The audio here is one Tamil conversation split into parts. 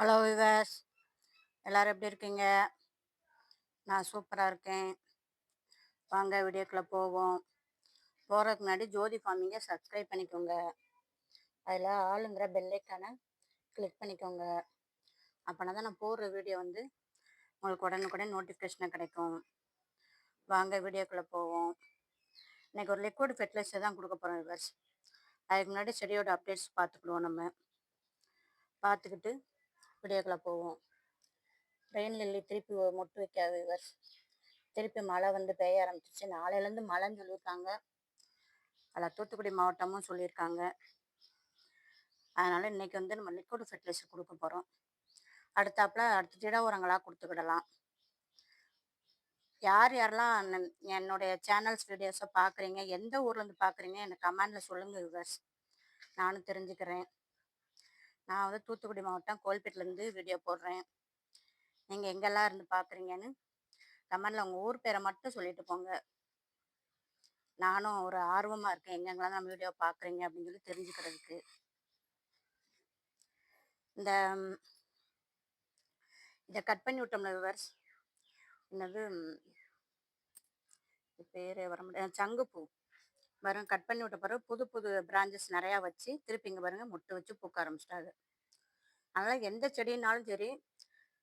ஹலோ விவாஸ் எல்லோரும் எப்படி இருக்கீங்க? நான் சூப்பராக இருக்கேன். வாங்க வீடியோக்குள்ளே போவோம். போகிறதுக்கு முன்னாடி ஜோதி ஃபார்மிங்கை சப்ஸ்கிரைப் பண்ணிக்கோங்க. அதில் ஆளுங்கிற பெல்லைக்கான கிளிக் பண்ணிக்கோங்க. அப்போனா தான் நான் போடுற வீடியோ வந்து உங்களுக்கு உடனுக்குடன் நோட்டிஃபிகேஷனாக கிடைக்கும். வாங்க வீடியோக்குள்ளே போவோம். இன்றைக்கி ஒரு லிக்விட் ஃபெர்டிலைசர் தான் கொடுக்க போகிறோம் விவர்ஸ் அதுக்கு முன்னாடி செடியோட அப்டேட்ஸ் பார்த்துக்கிடுவோம் நம்ம. பார்த்துக்கிட்டு வீடியோக்குள்ளே போவோம். ரெயின் லில்லி திருப்பி மொட்டு வைக்காது இவர். திருப்பி மழை வந்து பெய்ய ஆரம்பிச்சிச்சு நாளையிலேருந்து மழைன்னு சொல்லியிருக்காங்க. அதில் தூத்துக்குடி மாவட்டமும் சொல்லியிருக்காங்க. அதனால் இன்றைக்கி வந்து நம்ம லிக்விட் ஃபெர்டிலைசர் கொடுக்க போகிறோம் அடுத்தாப்புல அடுத்த திட உரங்களாக கொடுத்துக்கிடலாம். யார் யாரெல்லாம் என்னுடைய சேனல்ஸ் வீடியோஸை பார்க்குறீங்க எந்த ஊர்லேருந்து பார்க்குறீங்க எனக்கு கமெண்டில் சொல்லுங்கள் விவர்ஸ் நானும் தெரிஞ்சுக்கிறேன். நான் வந்து தூத்துக்குடி மாவட்டம் கோல்பேட்டிலேருந்து வீடியோ போடுறேன். நீங்கள் எங்கெல்லாம் இருந்து பார்க்குறீங்கன்னு கமெண்டில் உங்கள் ஊர் பேரை மட்டும் சொல்லிட்டு போங்க. நானும் ஒரு ஆர்வமாக இருக்கேன். எங்கெங்கெல்லாம் நம்ம வீடியோ பார்க்குறீங்க அப்படின்னு சொல்லி தெரிஞ்சுக்கிறதுக்கு. இந்த இதை கட் பண்ணி விட்டோம்ல விவர்ஸ் என்னது? பேரே வர முடியாது. சங்குப்பூ. பாருங்க கட் பண்ணி விட்ட பிறகு புது புது பிரான்ச்சஸ் நிறையா வச்சு திருப்பி இங்கே பாருங்க முட்டை வச்சு பூக்க ஆரம்பிச்சிட்டாரு அதனால் எந்த செடினாலும் சரி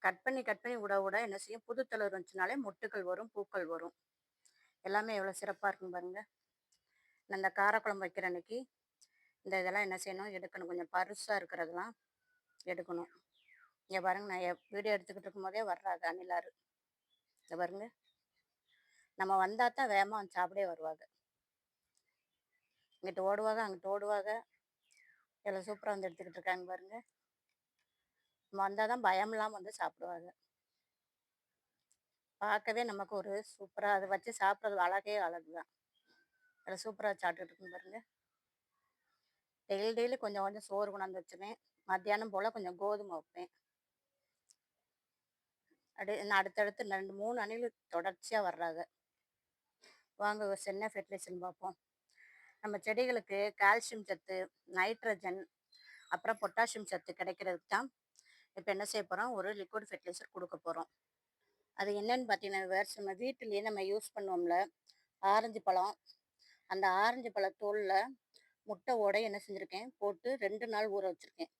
கட் பண்ணி கட் பண்ணி விட விட என்ன செய்யும்? புது தளர் வந்துச்சுனாலே முட்டுக்கள் வரும் பூக்கள் வரும். எல்லாமே எவ்வளோ சிறப்பாக இருக்கும் பாருங்க. நான் இந்த காரக்குழம்பு வைக்கிற அன்னைக்கு இந்த இதெல்லாம் என்ன செய்யணும்? எடுக்கணும். கொஞ்சம் பருசாக இருக்கிறதெல்லாம் எடுக்கணும். இங்கே பாருங்க நான் வீடியோ எடுத்துக்கிட்டு இருக்கும்போதே வர்றாங்க அணிலாறு இங்கே பாருங்க. நம்ம வந்தால் தான் வேகமாக வந்து சாப்பிடே வருவாங்க. இங்கிட்டு ஓடுவாங்க அங்கிட்டு ஓடுவாங்க எல்லாம் சூப்பராக வந்து எடுத்துக்கிட்டு இருக்காங்க பாருங்க. நம்ம வந்தால் தான் பயம் இல்லாமல் வந்து சாப்பிடுவாங்க பார்க்கவே நமக்கு ஒரு சூப்பராக அதை வச்சு சாப்பிட்றது அழகே அழகு தான். அதில் சூப்பராக சாப்பிட்டுட்டு இருக்குங்க பாருங்க. டெய்லி டெய்லி கொஞ்சம் கொஞ்சம் சோறு கொண்டாந்து வச்சுவேன் மத்தியானம் போல் கொஞ்சம் கோதுமை வைப்பேன் அடு அடுத்தடுத்து ரெண்டு மூணு அணில் தொடர்ச்சியாக வர்றாங்க வாங்க சென்ன ஃபெர்டிலைசர்னு பார்ப்போம். நம்ம செடிகளுக்கு கால்சியம் சத்து நைட்ரஜன் அப்புறம் பொட்டாசியம் சத்து கிடைக்கிறதுக்கு தான் இப்போ என்ன செய்ய போகிறோம் ஒரு லிக்விட் ஃபெர்டிலைசர் கொடுக்க போகிறோம் அது என்னன்னு பார்த்தீங்கன்னா வேர்ஸ் நம்ம வீட்டிலேயே நம்ம யூஸ் பண்ணுவோம்ல ஆரஞ்சு பழம். அந்த ஆரஞ்சு பழ தோலில் முட்டை ஓடை என்ன செஞ்சுருக்கேன்? போட்டு ரெண்டு நாள் ஊற வச்சுருக்கேன்.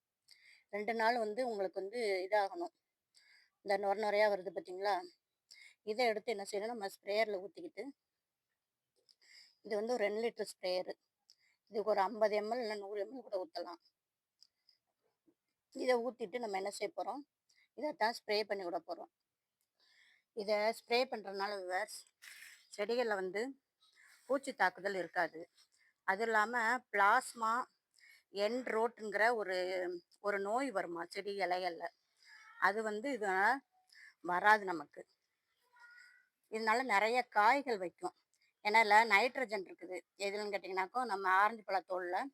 ரெண்டு நாள் வந்து உங்களுக்கு வந்து இதாகணும். இந்த நுர நுறையாக வருது பார்த்தீங்களா? இதை எடுத்து என்ன செய்யணும்? நம்ம ஸ்ப்ரேயரில் ஊற்றிக்கிட்டு இது வந்து ஒரு ரெண்டு லிட்டர் ஸ்ப்ரேயரு. இதுக்கு ஒரு ஐம்பது எம்எல் இல்லை நூறு எம்எல் கூட ஊற்றலாம் இதை ஊற்றிட்டு நம்ம என்ன செய்ய போகிறோம் இதைத்தான் ஸ்ப்ரே பண்ணி விட போகிறோம் இதை ஸ்ப்ரே பண்ணுறதுனால விவர்ஸ் செடிகளில் வந்து பூச்சி தாக்குதல் இருக்காது. அது இல்லாமல் பிளாஸ்மா என் ரோட்டுங்கிற ஒரு ஒரு நோய் வருமா? செடி இலைகளில். அது வந்து இதனால் வராது நமக்கு. இதனால நிறைய காய்கள் வைக்கும். ஏன்னா இல்லை நைட்ரஜன் இருக்குது. எதுலன்னு கேட்டிங்கனாக்கோ நம்ம ஆரஞ்சு பழத்தோலில்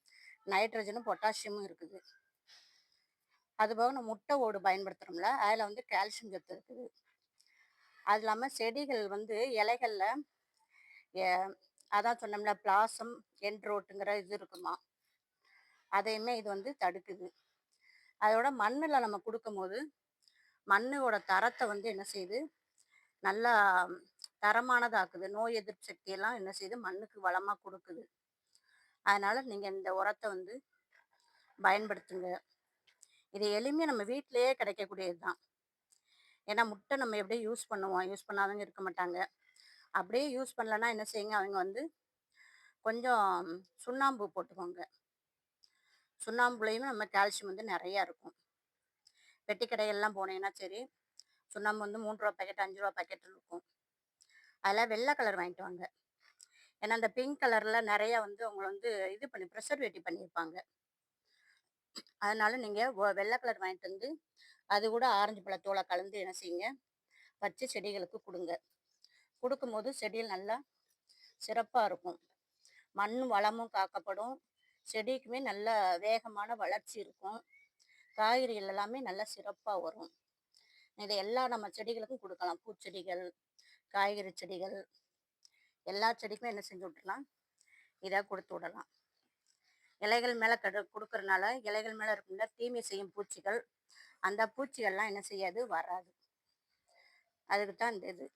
நைட்ரஜனும் பொட்டாசியமும் இருக்குது. அதுபோக நம்ம முட்டை ஓடு பயன்படுத்துகிறோம்ல அதில் வந்து கால்சியம் சத்து இருக்குது. அது இல்லாமல் செடிகள் வந்து இலைகளில் அதான் சொன்னோம்ல பிளாசம் என்ட்ரோட்டுங்கிற இது இருக்குமா? அதையுமே இது வந்து தடுக்குது. அதோட மண்ணில் நம்ம கொடுக்கும்போது மண்ணோட தரத்தை வந்து என்ன செய்யுது? நல்லா தரமானதாக்குது. நோய் எதிர்ப்பு சக்தியெல்லாம் என்ன செய்யுது மண்ணுக்கு வளமாக கொடுக்குது. அதனால் நீங்கள் இந்த உரத்தை வந்து பயன்படுத்துங்க. இது எளிமையாக நம்ம வீட்டிலேயே கிடைக்கக்கூடியது தான். ஏன்னா முட்டை நம்ம எப்படியே யூஸ் பண்ணுவோம். யூஸ் பண்ணாதவங்க இருக்க மாட்டாங்க. அப்படியே யூஸ் பண்ணலன்னா என்ன செய்யுங்க? அவங்க வந்து கொஞ்சம் சுண்ணாம்பு போட்டுக்கோங்க. சுண்ணாம்புலையும் நம்ம கால்சியம் வந்து நிறையா இருக்கும். வெட்டி கடைகள்லாம் போனீங்கன்னா சரி சுண்ணாம்பு வந்து மூன்று ரூபா பேக்கெட் அஞ்சு ரூபா பேக்கெட் இருக்கும். அதில் வெள்ளை கலர் வாங்கிட்டு வாங்க ஏன்னா அந்த பிங்க் கலரில் நிறையா வந்து அவங்களை வந்து இது பண்ணி ப்ரெஷர்வேட்டிவ் பண்ணியிருப்பாங்க அதனால நீங்கள் வெள்ளை கலர் வாங்கிட்டு வந்து அது கூட ஆரஞ்சு பழத்தோலை கலந்து என்ன செய்யுங்க வச்சு செடிகளுக்கு கொடுங்க. கொடுக்கும்போது செடியில் நல்லா சிறப்பாக இருக்கும். மண் வளமும் காக்கப்படும். செடிக்குமே நல்ல வேகமான வளர்ச்சி இருக்கும். காய்கறிகள் எல்லாமே நல்லா சிறப்பாக வரும். இதை எல்லா நம்ம செடிகளுக்கும் கொடுக்கலாம். பூச்செடிகள் காய்கறி செடிகள் எல்லா செடிக்குமே என்ன செஞ்சு விட்டுலாம் இதை கொடுத்து விடலாம். இலைகள் மேலே கடு கொடுக்கறனால இலைகள் மேலே இருக்கும்ல தீமை செய்யும் பூச்சிகள் அந்த பூச்சிகள்லாம் என்ன செய்யாது? வராது. அதுக்கு தான் இந்த இது.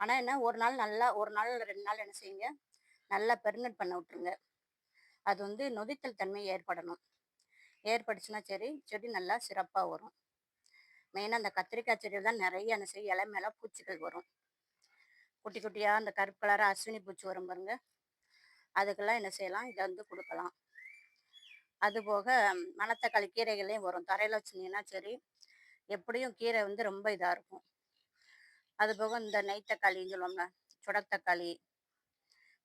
ஆனால் என்ன ஒரு நாள் நல்லா ஒரு நாள் ரெண்டு நாள் என்ன செய்யுங்க? நல்லா பெர்மெண்ட் பண்ண விட்ருங்க அது வந்து நொதித்தல் தன்மை ஏற்படணும். ஏற்பட்டுச்சுன்னா சரி செடி நல்லா சிறப்பாக வரும். மெயினாக அந்த கத்திரிக்காய் செடியில் தான் நிறைய என்ன செய்யும் இலை மேலே பூச்சிகள் வரும். குட்டி குட்டியாக அந்த கருப்பு கலராக அஸ்வினி பூச்சி வரும் பாருங்க. அதுக்கெல்லாம் என்ன செய்யலாம்? இதை வந்து கொடுக்கலாம். அதுபோக மணத்தக்காளி கீரைகளையும் வரும். தரையில் வச்சுருந்தீங்கன்னா சரி எப்படியும் கீரை வந்து ரொம்ப இதாக இருக்கும். அது போக இந்த நெய்த்தக்காளின்னு சொல்லுவோம்ல சுடத்தக்காளி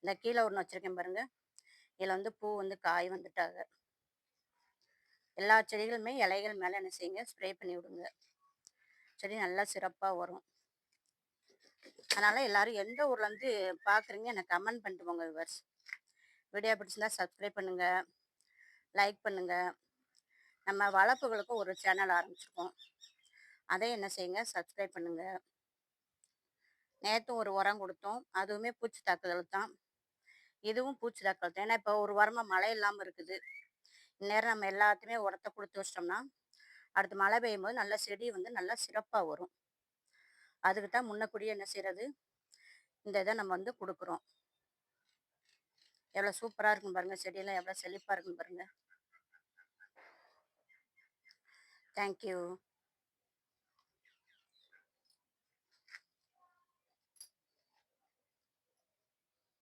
இந்த கீழே ஒன்று வச்சுருக்கேன் பாருங்க. இதில் வந்து பூ வந்து காய் வந்துட்டாங்க. எல்லா செடிகளுமே இலைகள் மேலே என்ன செய்யுங்க? ஸ்ப்ரே பண்ணி விடுங்க. செடி நல்லா சிறப்பாக வரும். அதனால் எல்லாரும் எந்த ஊர்லேருந்து பார்க்குறீங்க எனக்கு கமெண்ட் பண்ணிட்டு போங்க விவர்ஸ். வீடியோ பிடிச்சிருந்தா சப்ஸ்கிரைப் பண்ணுங்கள் லைக் பண்ணுங்கள் நம்ம வளர்ப்புகளுக்கும் ஒரு சேனல் ஆரம்பிச்சிருக்கோம். அதை என்ன செய்யுங்க சப்ஸ்கிரைப் பண்ணுங்கள் நேற்று ஒரு உரம் கொடுத்தோம் அதுவுமே பூச்சி தாக்குதல் தான். இதுவும் பூச்சி தாக்குதல் தான். ஏன்னா இப்போ ஒரு வாரமாக மழை இல்லாமல் இருக்குது. இந்நேரம் நம்ம எல்லாத்தையுமே உரத்தை கொடுத்து வச்சிட்டோம்னா அடுத்து மழை பெய்யும் போது நல்லா செடி வந்து நல்லா சிறப்பாக வரும். அதுக்கு தான் முன்னக்கூடியே என்ன செய்யறது இந்த இதை நம்ம வந்து கொடுக்குறோம். எவ்வளோ சூப்பராக இருக்கும் பாருங்க. செடியெல்லாம் எவ்வளோ செழிப்பாக இருக்கும் பாருங்க. தேங்க்யூ